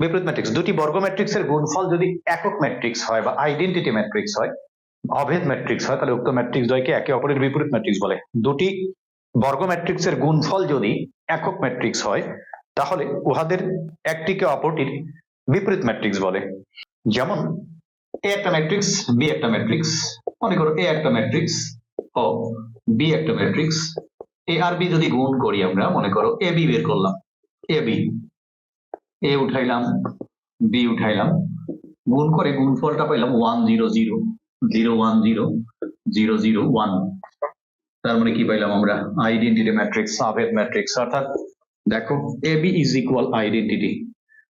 বিপরীত ম্যাট্রিক্স দুটি বর্গ ম্যাট্রিক্সের গুণফল যদি একক ম্যাট্রিক্স হয় বা আইডেন্টিটি ম্যাট্রিক্স হয়, অভেদ ম্যাট্রিক্স হয়, তাহলে উক্ত ম্যাট্রিক্স দ্বয়কে একে অপরের বিপরীত ম্যাট্রিক্স বলে। দুটি বর্গ ম্যাট্রিক্সের গুণফল যদি একক ম্যাট্রিক্স হয়, তাহলে উহাদের একটিকে অপরটির বিপরীত ম্যাট্রিক্স বলে। যেমন এ একটা ম্যাট্রিক্স বি একটা ম্যাট্রিক্স মনে করো এ একটা ম্যাট্রিক্স ও বি একটা ম্যাট্রিক্স এ আর বি যদি গুণ করি আমরা, মনে করো এ বি বের করলাম। এ বি এ উঠাইলাম বি উঠাইলাম, গুণ করে গুণফলটা পাইলাম one zero zero zero one zero zero zero one তার মানে কি পাইলাম আমরা? আইডেন্টিটি ম্যাট্রিক্স সাবেদ ম্যাট্রিক্স অর্থাৎ দেখো A B is equal identity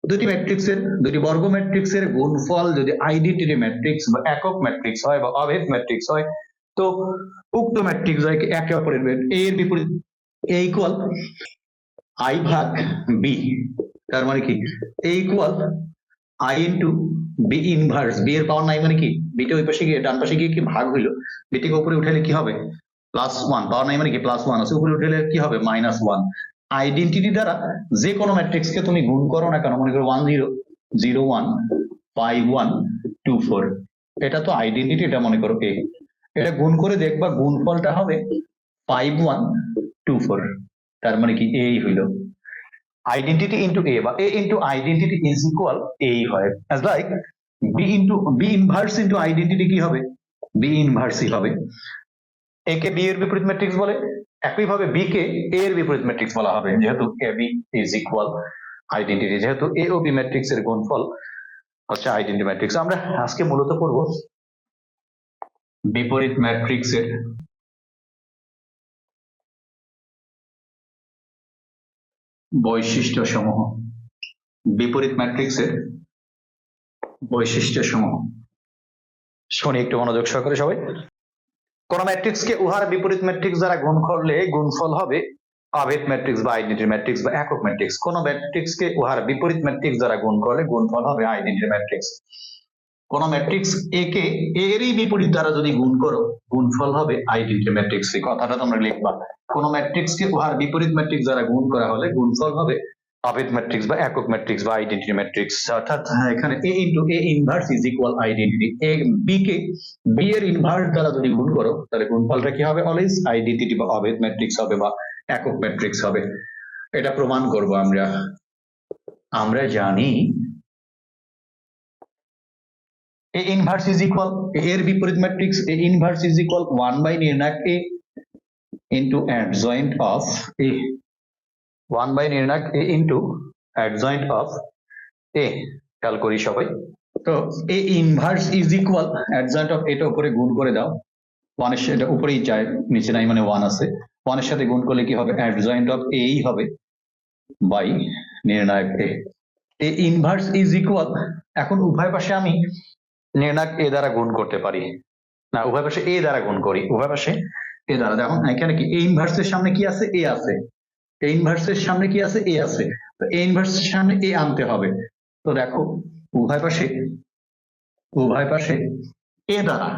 দুটি ম্যাট্রিক্সের দুটি বর্গ ম্যাট্রিক্সের গুণফল যদি আইডেন্টিটি ম্যাট্রিক্স বা একক ম্যাট্রিক্স হয় বা অভেদ ম্যাট্রিক্স হয়, তো উক্ত ম্যাট্রিক্স হয় একে অপরের। এর বিপরীত। এ ইকুয়াল আই ভাগ বি তার মানে কি? A equal I into B inverse B এর পাওয়ার নাই মানে কি? বিটা ওই পাশে গিয়ে, ডান পাশে গিয়ে কি ভাগ হইল? বিটিকে উপরে উঠালে কি হবে? প্লাস ওয়ান পাওয়ার নাই মানে কি? প্লাস ওয়ান আছে। উপরে উঠালে কি হবে? মাইনাস ওয়ান আইডেন্টিটি দ্বারা যে কোনো ম্যাট্রিক্স কে তুমি গুণ করো না কেন, মনে করো one zero zero one five one two four এটা তো আইডেন্টিটি এটা মনে করো এ এটা গুণ করে দেখবা গুণফলটা হবে ফাইভ ওয়ান টু ফোর তার মানে কি? এই হইল। আইডেন্টিটি ইন্টু এ বা A into identity is equal এই হয়। As like B into B inverse into identity কি হবে? বি ইনভার্সই হবে। এ কে বি এর বিপরীত ম্যাট্রিক্স বলে একইভাবে বি কে এ এর বিপরীত ম্যাট্রিক্স বলা হবে, যেহেতু A B is equal identity যেহেতু এ ও বি ম্যাট্রিক্স এর গুণফল হচ্ছে আইডেন্টি ম্যাট্রিক্স আমরা আজকে মূলত পড়ব বিপরীত ম্যাট্রিক্স বৈশিষ্ট্য সমূহ বিপরীত ম্যাট্রিক্স এর বৈশিষ্ট্য সমূহ শুনি, একটু মনোযোগ সহকারে সবাই। কোন ম্যাট্রিক্স কে উহার বিপরীত ম্যাট্রিক্স দ্বারা গুণ করলে গুণফল হবে অভেদ ম্যাট্রিক্স বা আইডেন্টি ম্যাট্রিক্স বা একক ম্যাট্রিক্স। কোন ম্যাট্রিক্স কে উহার বিপরীত ম্যাট্রিক্স দ্বারা গুণ করলে গুণফল হবে আইডেন্টি ম্যাট্রিক্স। কোন ম্যাট্রিক্স এ কে এরই বিপরীত দ্বারা যদি গুণ করো গুণফল হবে আইডেন্টি ম্যাট্রিক্স এই কথাটা তোমরা লিখবা। কোন ম্যাট্রিক্স কে উহার বিপরীত ম্যাট্রিক্স দ্বারা গুণ করা হলে গুণফল হবে অভেদ ম্যাট্রিক্স বা একক ম্যাট্রিক্স বা আইডেন্টি ম্যাট্রিক্স অর্থাৎ হ্যাঁ, এখানে A into A inverse is equal identity A B K B এর ইনভার্স দ্বারা যদি গুণ করো তাহলে গুণফলটা কি হবে অলওয়েজ আইডেন্টিটি বা অভেদ ম্যাট্রিক্স হবে বা একক ম্যাট্রিক্স হবে। এটা প্রমাণ করব আমরা। আমরা জানি এ ইনভার্স ইজ ইকুয়াল এর বিপরীত matrix A inverse is equal one by নির্ণায়ক A into adjoint of A one by নির্ণায়ক A into adjoint of A খেয়াল করি সবাই। তো A inverse is equal adjoint of এটা উপরে গুণ করে দাও। ওয়ানের সাথে উপরেই যায়, নিচে নাই মানে ওয়ান আছে। ওয়ানের সাথে গুণ করলে কি হবে? অ্যাডজয়েন্ট অফ এই হবে বাই নির্ণায়ক A A inverse is equal এখন উভয় পাশে আমি নির্ণায়ক এ দ্বারা গুণ করতে পারি। না, উভয় পাশে এ দ্বারা গুণ করি, উভয় পাশে এ দ্বারা। দেখো এখানে কি? এ ইনভার্সের সামনে কি আছে? এ আছে। এ ইনভার্সের সামনে কি আছে? এ আছে। তো এ ইনভার্সের সামনে এ আনতে হবে। তো দেখো, উভয় পাশে উভয় পাশে এ দ্বারা,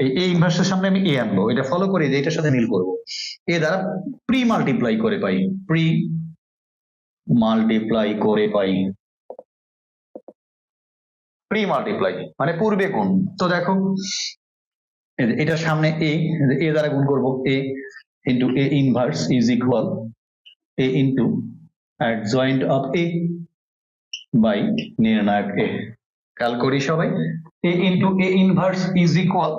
এই এ ইনভার্সের সামনে আমি এ আনব। এটা ফলো করে যে এটার সাথে মিল করব। এ দ্বারা প্রি মাল্টিপ্লাই করে পাই। প্রি মাল্টিপ্লাই করে পাই। প্রি মাল্টিপ্লাই মানে পূর্বে গুণ। তো দেখো এটার সামনে এ এ দ্বারা গুণ করব A into A inverse is equal A into adjoint of A by নির্ণায়ক এ খেয়াল করি সবাই? A into A inverse is equal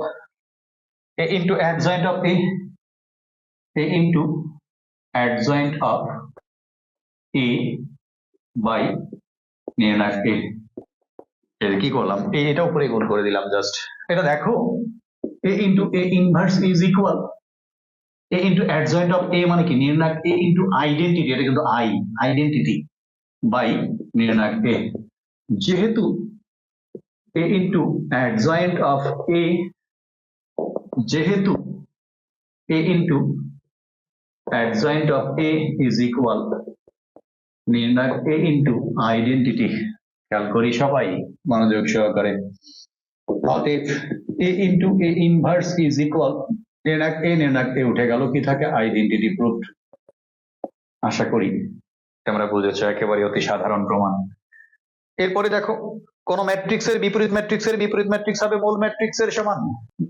A into adjoint of A A into adjoint of A by নির্ণায়ক এ কি করলাম? এটা উপরে গুণ করে দিলাম জাস্ট এটা দেখো A into A inverse is equal A into adjoint of A মানে কি? নির্ণায়ক এ ইন্টু আইডেন্টিটি এটা কিন্তু আই আইডেন্টিটি বাই নির্ণায়ক এ যেহেতু A into adjoint of A যেহেতু A into adjoint of A is equal নির্ণায়ক এ ইন্টু আইডেন্টিটি খেয়াল করি সবাই মনোযোগ সহকারে। অতএব A into A inverse is equal A নির্ণায়ক এ উঠে গেল, কি থাকে? আইডেন্টিটি প্রুফ আশা করি তোমরা বুঝেছ, একেবারে অতি সাধারণ প্রমাণ। এরপরে দেখো, কোন ম্যাট্রিক্সের বিপরীত ম্যাট্রিক্সের বিপরীত ম্যাট্রিক্স হবে মূল ম্যাট্রিক্সের সমান।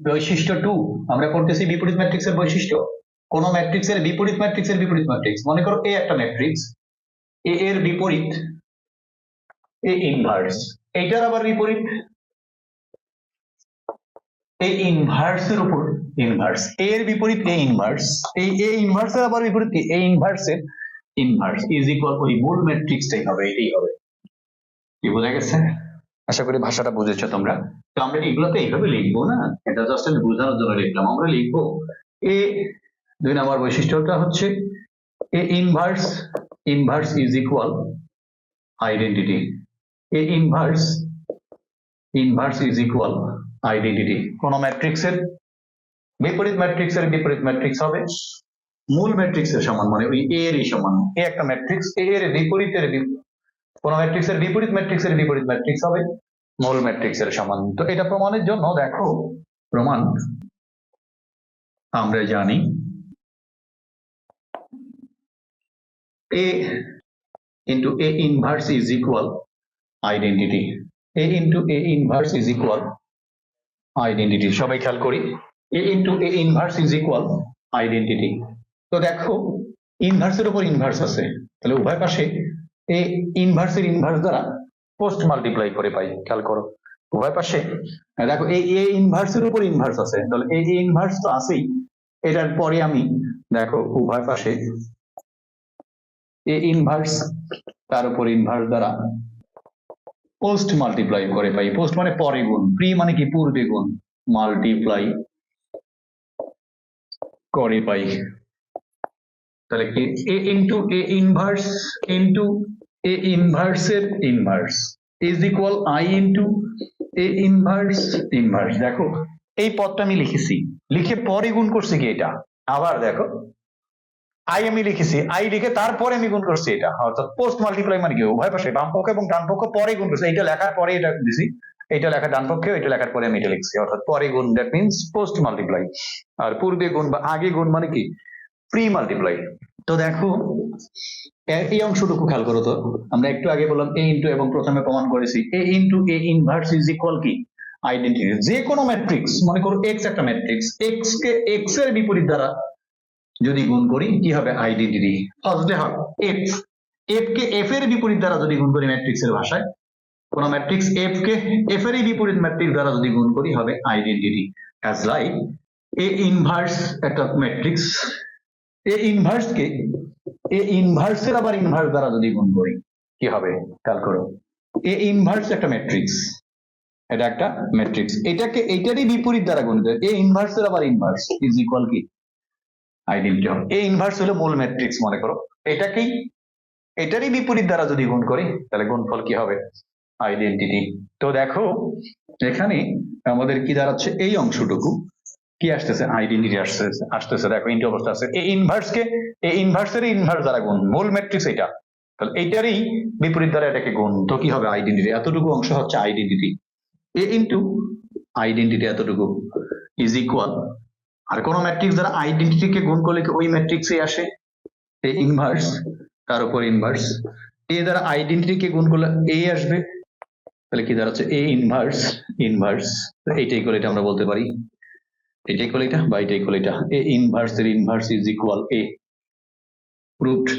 বৈশিষ্ট্য টু আমরা করতেছি বিপরীত ম্যাট্রিক্সের বৈশিষ্ট্য। কোন ম্যাট্রিক্সের বিপরীত ম্যাট্রিক্সের বিপরীত ম্যাট্রিক্স মনে করো এ একটা ম্যাট্রিক্স এ এর বিপরীত এ ইনভার্স এইটার আবার বিপরীত? এই ইনভার্সের উপর ইনভার্স এর বিপরীত এ ইনভার্স এই এ ইনভার্সের আবার বিপরীত এ ইনভার্সের ইনভার্স ইজ ইকুয়াল ওই মূল ম্যাট্রিক্সটাই হবে এটাই হবে। কি বোঝা গেছে? আশা করি ভাষাটা বুঝেছ তোমরা। তো আমরা এগুলোতে এইভাবে লিখব না? এটা জাস্ট আমি বোঝানোর জন্য লিখলাম আমরা লিখব এ দুই নম্বর বৈশিষ্ট্যটা হচ্ছে A inverse inverse is equal identity A inverse inverse is equal identity কোন ম্যাট্রিক্সের বিপরীত ম্যাট্রিক্সের বিপরীত ম্যাট্রিক্স হবে। মূল ম্যাট্রিক্সের সমান মানে ওই এ এরই সমান। এ একটা ম্যাট্রিক্স এ এর বিপরীতের কোন ম্যাট্রিক্সের বিপরীত ম্যাট্রিক্সের বিপরীত ম্যাট্রিক্স হবে। মূল ম্যাট্রিক্সের সমান। তো এটা প্রমাণের জন্য দেখো, প্রমাণ। আমরা জানি a into a inverse is identity. A into A inverse is equal identity. সবাই খেয়াল করি। A into a inverse is equal identity. তো দেখো ইনভার্সের উপর ইনভার্স আছে। তাহলে উভয় পাশে এ ইনভার্সের ইনভার্স দ্বারা পোস্ট মাল্টিপ্লাই করে পাই। খেয়াল করো। উভয় পাশে, দেখো, এই এ ইনভার্সের উপর ইনভার্স আছে। তাহলে এই যে ইনভার্স তো আছেই। এটার পরে আমি, দেখো, উভয় পাশে এ ইনভার্স তার উপর ইনভার্স দ্বারা পোস্ট মাল্টিপ্লাই করে পাই। পোস্ট মানে পরে গুণ প্রি মানে কি? পূর্বে গুণ। মাল্টিপ্লাই করে পাই। তাহলে কি A into A inverse into A ইনভার্সের inverse is equal I into A inverse inverse দেখো, এই পদটা আমি লিখেছি। লিখে পরে গুণ করছি কি এটা? আবার দেখো। আই আমি লিখেছি। আই লিখে তারপরে আমি গুণ করছি এটা। অর্থাৎ পোস্ট মাল্টিপ্লাই মানে কি? উভয় পাশে, বাম পক্ষ এবং ডান পক্ষ পরে গুণ করছি। এটা লেখার পরে এটা দিছি। এটা লেখা ডান পক্ষে এটা লেখার পরে আমি এটা লিখছি। অর্থাৎ পরে গুণ দ্যাট মিনস পোস্ট মাল্টিপ্লাই আর পূর্বে গুণ বা আগে গুণ মানে কি? প্রি মাল্টিপ্লাই তো দেখো এই অংশটুকু খেয়াল করো তো। আমরা একটু আগে বললাম এ ইন্টু এবং প্রথমে প্রমাণ করেছি। A into A inverse is equal কি? আইডেন্টিটি যে কোনো ম্যাট্রিক্স মনে করো এক্স একটা ম্যাট্রিক্স এক্স কে এক্সের বিপরীত দ্বারা যদি গুণ করি, কি হবে? আইডেন্টিটি ফার্স্টে হবে। এফ এফ কে এফ এর বিপরীত দ্বারা যদি গুণ করি ম্যাট্রিক্স এর ভাষায়, কোন ম্যাট্রিক্স এফ কে এফ এর বিপরীত ম্যাট্রিক্স দ্বারা যদি গুণ করি, হবে identity as like A inverse একটা ম্যাট্রিক্স এ ইনভার্স কে এ ইনভার্স এর আবার ইনভার্স দ্বারা যদি গুণ করি, কি হবে? খেয়াল করো। এ ইনভার্স একটা ম্যাট্রিক্স এটা একটা ম্যাট্রিক্স এটাকে, এটারই বিপরীত দ্বারা গুণ করে এ ইনভার্স এর আবার ইনভার্স ইজ ইকুয়াল কি? আইডেন্টি হবে এই ইনভার্স হলো মূল ম্যাট্রিক্স মনে করো। এটাকেই, এটারই বিপরীত দ্বারা যদি গুণ করি, তাহলে গুণফল কি হবে? আইডেন্টিটি তো দেখো, এখানে আমাদের কি দাঁড়াচ্ছে? এই অংশটুকু। কি আসতেছে? আইডেন্টিটি আসতেছে আসতেছে। দেখো ইন্টু অবস্থা আছে। এই ইনভার্স কে এই ইনভার্সের ইনভার্স দ্বারা গুণ। মূল ম্যাট্রিক্স এটা। তাহলে এইটারই বিপরীত দ্বারা এটাকে গুণ। তো কি হবে? আইডেন্টিটি এতটুকু অংশ হচ্ছে আইডেন্টিটি এ ইন্টু আইডেন্টিটি এতটুকু ইজ ইকুয়াল আর কোন ম্যাট্রিক্স দ্বারা আইডেন্টিটি কে গুণ করলে ওই ম্যাট্রিক্সে আসে? এই ইনভার্স তার উপর ইনভার্স এ দ্বারা আইডেন্টিটি কে গুণ করলে এ আসবে। তাহলে কি দাঁড়াচ্ছে? এ ইনভার্স ইনভার্স এইটাই করে এটা আমরা বলতে পারি। এটাই করলে এটা বা এটাই করলে এটা। এ ইনভার্স এর inverse is equal A proved